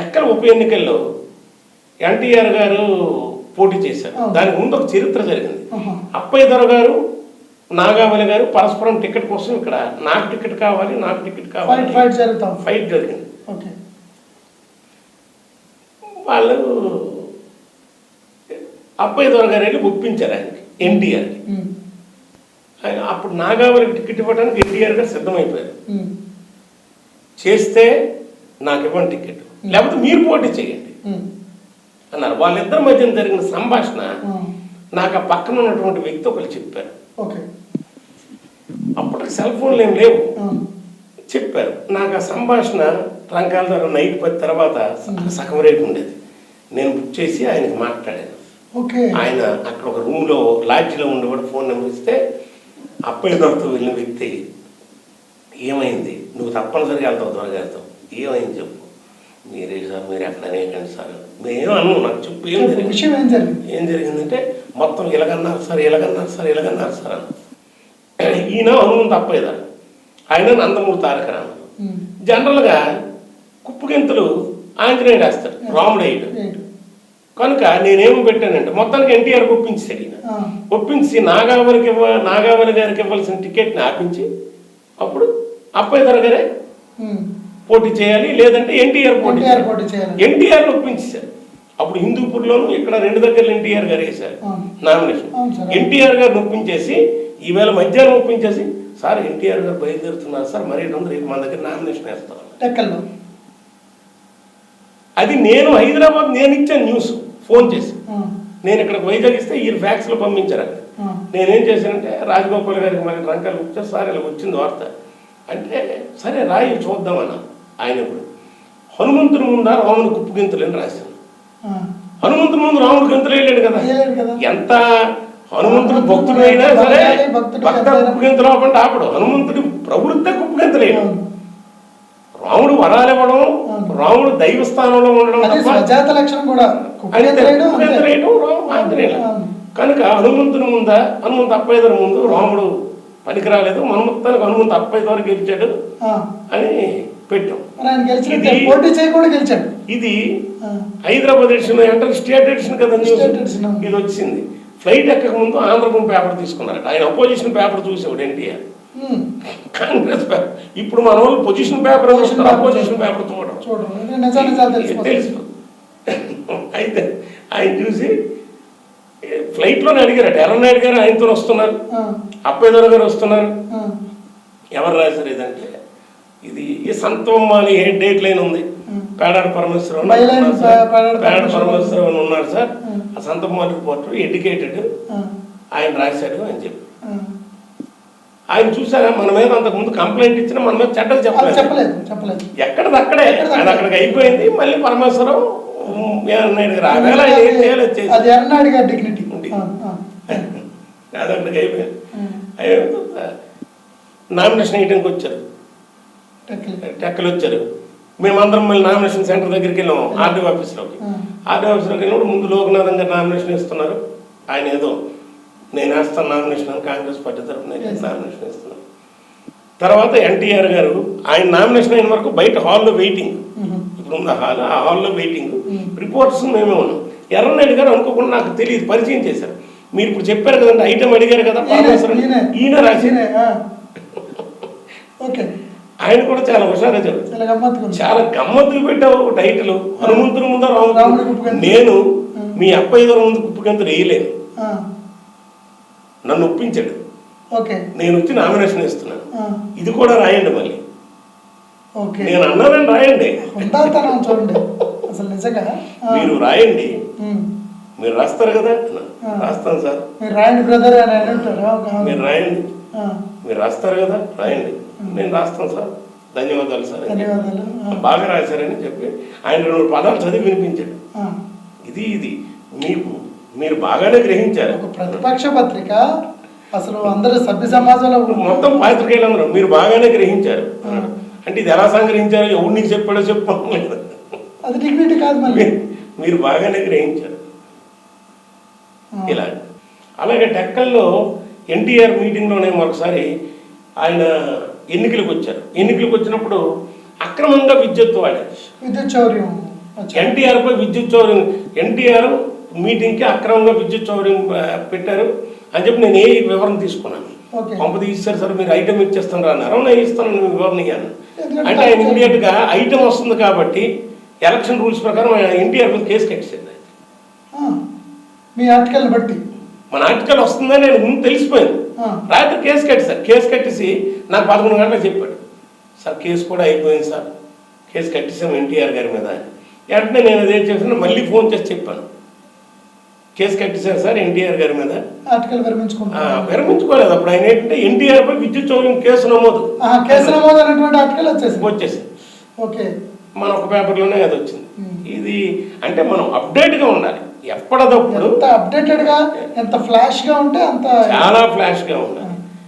ఎక్కడ ఉప ఎన్నికల్లో ఎన్టీఆర్ గారు పోటీ చేశారు. దానికి ముందు ఒక చరిత్ర జరిగింది. అప్పయ్య దొర గారు నాగావళి గారు పరస్పరం టికెట్ కోసం ఇక్కడ నాకు టికెట్ కావాలి నాకు టికెట్ కావాలి ఫైట్ జరిగింది. ఓకే. వాళ్ళు అప్పయ్య దొర గారు వెళ్ళి ఒప్పించారు ఆయనకి ఎన్టీఆర్కి ఆయన అప్పుడు నాగావళికి టికెట్ ఇవ్వడానికి ఎన్టీఆర్ గారు సిద్ధమైపోయారు. చేస్తే నాకు ఇవ్వండి టికెట్. లేకపోతే మీరు పోటీ చేయండి. అన్నారు. వాళ్ళిద్దరి మధ్య జరిగిన సంభాషణ నాకు ఆ పక్కన ఉన్నటువంటి వ్యక్తి ఒకరు చెప్పారు. అప్పటికి సెల్ ఫోన్లు ఏం లేవు. చెప్పారు. నాకు ఆ సంభాషణ రంగాల ద్వారా నైట్ పది తర్వాత సగం రేపు ఉండేది. నేను బుక్ చేసి ఆయనకి మాట్లాడాను. ఆయన అక్కడ ఒక రూమ్లో లాడ్జిలో ఉండేవాడు ఫోన్ నెంబర్ ఇస్తే అప్పయ్య దొరతో వెళ్ళిన వ్యక్తి ఏమైంది? నువ్వు తప్పనిసరిగా వెళ్తావు త్వరగా వెళ్తావు. ఏమైంది చెప్పు. మీరే సార్ మీరు ఎక్కడ అనేకండి సార్. మేము అన్నాం నాకు చెప్పు ఏం జరిగింది? విషయం ఏం జరిగింది? ఏం జరిగిందంటే మొత్తం ఇలాగన్నారు సార్ ఇలాగన్నారు సార్ ఇలాగన్నారు సార్ అన్న ఈయన హనుమంతు అప్పయ్యదా ఆయన నందమూరి తారక ఉమ్, జనరల్గా కుప్పుగింతలు ఆంజనేయుడు వేస్తాడు రాముడు ఏంటి? కనుక నేనేం పెట్టానంటే మొత్తానికి ఎన్టీఆర్ ఒప్పించాడు ఈయన. ఒప్పించి నాగావళికి ఇవ్వ నాగావళి గారికి ఇవ్వాల్సిన టికెట్ని ఆపించి అప్పుడు అప్పయ్య ధర గారే ఉమ్, పోటీ చేయాలి లేదంటే ఎన్టీఆర్ పోటీ చేయాలి. ఎన్టీఆర్ ఒప్పించారు అప్పుడు హిందూపూర్లోను ఇక్కడ రెండు దగ్గర ఎన్టీఆర్ గారు వేశారు. నామినేషన్. ఎన్టీఆర్ గారిని ఒప్పించేసి ఈవేళ మధ్యాహ్నం ఒప్పించేసి సార్ ఎన్టీఆర్ గారు బయలుదేరుతున్నారు సార్ మరి రెండు రేపు మన దగ్గర నామినేషన్ వేస్తారు అది నేను హైదరాబాద్ నేను ఇచ్చాను న్యూస్ ఫోన్ చేసి. నేను ఇక్కడ వైజాగ్ ఇస్తే ఈ ఫ్యాక్స్లో పంపించారు అక్కడ నేనేం చేశానంటే రాజగోపాల్ గారికి మరి రంకాలు వచ్చా సార్ ఇలా వచ్చింది వార్త. అంటే సరే రాయి చూద్దామన్నా ఆయన ఇప్పుడు హనుమంతుని ముందా రాముని అని రాశాను ఆ, హనుమంతుని ముందు రాముడు గింతలు వేయలేడు కదా. ఎంత హనుమంతుడు భక్తుడు అయినా సరే భక్త ఎంతైనా- కుప్పు గింతలు అవ్వకుండా ఆపడు. హనుమంతుడి ప్రవృత్తే కుప్పు గింతలు వేయడు. అవును. రాముడు వరాలు ఇవ్వడం. రాముడు దైవ స్థానంలో ఉండడం. కనుక హనుమంతుని ముందా హనుమంతు అప్పయ్య ముందు రాముడు పనికి రాలేదు మన్మత్తానికి హనుమంతు అప్పయ్య ద్వారా గెలిచాడు అని పెట్టాం. పోటీ చేయకుండా గెలిచాడు ఇది హైదరాబాద్ ఎడిషన్ అంటే స్టేట్ ఎడిషన్ కదా. ఇది వచ్చింది. ఫ్లైట్ ఎక్కక ముందు ఆంధ్రభూమి పేపర్ తీసుకున్నారట. ఆయన అపోజిషన్ పేపర్ చూసేవాడు ఎన్టీఆర్. ఉమ్, కాంగ్రెస్ పేపర్ ఇప్పుడు మన వాళ్ళు position paper paper opposition paper చూడడం తెలుసు. అయితే ఆయన చూసి ఫ్లైట్లోనే అడిగారట. ఎర్రనాయుడు గారు ఆయనతో వస్తున్నారు. ఆ, అప్పయ్య గారు వస్తున్నారు. ఎవరు రాశారు ఇదంటే? ఇది ఈ సంతోమ్మాలి హెడ్ డేట్ లైన్ ఉంది? పేడాడ పరమేశ్వరరావు. పేడాడ పేడాడ పరమేశ్వరరావు. అని ఉన్నారు సార్. ఆ సంతోమ్మాలి రిపోర్టర్ ఎడ్యుకేటెడ్. ఆయన రాశాడు అని చెప్పి. ఆయన చూసారా మన మీద అంతకు ముందు కంప్లైంట్ ఇచ్చినా మన మీద చెడ్డలు చెప్పలేదు. చెప్పలేదు చెప్పలేదు. ఎక్కడది అక్కడే? ఎక్కడిది అది అక్కడికి అయిపోయింది. మళ్ళీ పరమేశ్వరరావు ఆయన ఏం చేయాలో అది డిగ్నిటీ ఉంది. అక్కడికి అయిపోయింది. నామినేషన్ వేయడానికి వచ్చారు. టెక్కలి. వచ్చారు. మేమందరం మళ్ళీ నామినేషన్ సెంటర్ దగ్గరికి వెళ్ళాము ఆర్డీఓ ఆఫీస్లోకి. ఆ. ఆర్డీఓ ఆఫీస్లోకి వెళ్ళినప్పుడు ముందు లోకనాథన్ గారు నామినేషన్ ఇస్తున్నారు ఆయన ఏదో నేను వేస్తాను నామినేషన్ కాంగ్రెస్ పార్టీ తరఫున నామినేషన్ ఇస్తున్నాను తర్వాత ఎన్టీఆర్ గారు ఆయన నామినేషన్ అయిన వరకు బయట హాల్లో వెయిటింగ్. ఇప్పుడు ఉన్న హాల్ ఆ హాల్లో వెయిటింగ్. రిపోర్ట్స్ మేమే ఉన్నాం. ఎర్రనాయుడు గారు అనుకోకుండా నాకు తెలియదు పరిచయం చేశారు. మీరు ఇప్పుడు చెప్పారు కదండి ఐటమ్ అడిగారు కదా ఈయనే, రాసి. ఓకే. ఆయన కూడా చాలా చెప్పారు చాలా గమ్మత్తుగా పెట్టావు ఒక టైటిల్ హనుమంతుని ముందు రాముడి. నేను మీ అప్పయ్య గారు ముందు కుప్పగంతులు వేయలేను నన్ను ఒప్పించాడు. ఓకే. నేను వచ్చి నామినేషన్ ఇస్తున్నాను ఇది కూడా రాయండి మళ్ళీ. ఓకే. నేను అన్నానని రాయండి. మీరు రాయండి. మీరు రాస్తారు కదా. రాస్తాను సార్. మీరు రాయండి మీరు రాస్తారు కదా? రాయండి. నేను రాస్తాను సార్. ధన్యవాదాలు సార్. బాగా రాశారని చెప్పి ఆయన రెండు పదాలు చదివి వినిపించాడు. ఇది ఇది. మీకు మీరు బాగానే గ్రహించారు. ఒక ప్రతిపక్ష పత్రిక అసలు అందరు సభ్య సమాజంలో మొత్తం పాత్రికేయులందరూ మీరు బాగానే గ్రహించారు. అంటే ఇది ఎలా సంగ్రహించారు? ఎవరు నీకు చెప్పాడో చెప్పలేదు అది డిగ్నిటీ కాదు మళ్ళీ. మీరు బాగానే గ్రహించారు. ఇలా. అలాగే టెక్కల్లో ఎన్టీఆర్ మీటింగ్లోనే మరొకసారి ఆయన ఎన్నికలకు వచ్చారు. ఎన్నికలకు వచ్చినప్పుడు అక్రమంగా విద్యుత్ వాడారు. విద్యుత్ చౌర్యం అచ్చా. ఎన్టీఆర్ పై విద్యుత్ చౌర్యం ఎన్టీఆర్ మీటింగ్కి అక్రమంగా విద్యుత్ చౌర్యం పెట్టారు అని చెప్పి నేను ఏ వివరణ తీసుకున్నాను. పంపది ఇచ్చారు సార్ మీరు ఐటమ్ ఇచ్చేస్తున్నారు అన్నారు. నేను ఇస్తాను నేను వివరణ ఇయ్యాను. అంటే ఆయన ఇమీడియట్గా ఐటమ్ వస్తుంది కాబట్టి ఎలక్షన్ రూల్స్ ప్రకారం ఎన్టీఆర్ మీద కేసు కట్టేసింది మీ ఆర్టికల్ బట్టి. మన ఆర్టికల్ వస్తుందని నేను ముందు తెలిసిపోయింది. రాత్రి కేసు కట్టి సార్ కేసు కట్టేసి నాకు పదకొండు గంటలకు చెప్పాడు. సార్ కేసు కూడా అయిపోయింది సార్. కేసు కట్టేసాం ఎన్టీఆర్ గారి మీద. వెంటనే నేను అదేం చేసిన మళ్ళీ ఫోన్ చేసి చెప్పాను. కేసు కట్టేశారు సార్ ఎన్టీఆర్ గారి మీద. ఆర్టికల్ ఆ, విరమించుకుంటున్నాను విరమించుకోలేదు. అప్పుడు ఆయన ఏంటంటే ఎన్టీఆర్ పై విద్యుత్ చౌర్యం కేసు నమోదు. ఆ, కేసు నమోదు అనేటువంటి ఆర్టికల్ వచ్చేసింది. వచ్చేసింది. ఓకే. మన ఒక పేపర్లోనే అది వచ్చింది. ఇది అంటే మనం అప్డేట్గా ఉండాలి. ఎప్పటికప్పుడు ఎంత అప్డేటెడ్గా ఎంత ఫ్లాష్గా ఉంటే అంత చాలా ఫ్లాష్గా ఉండాలి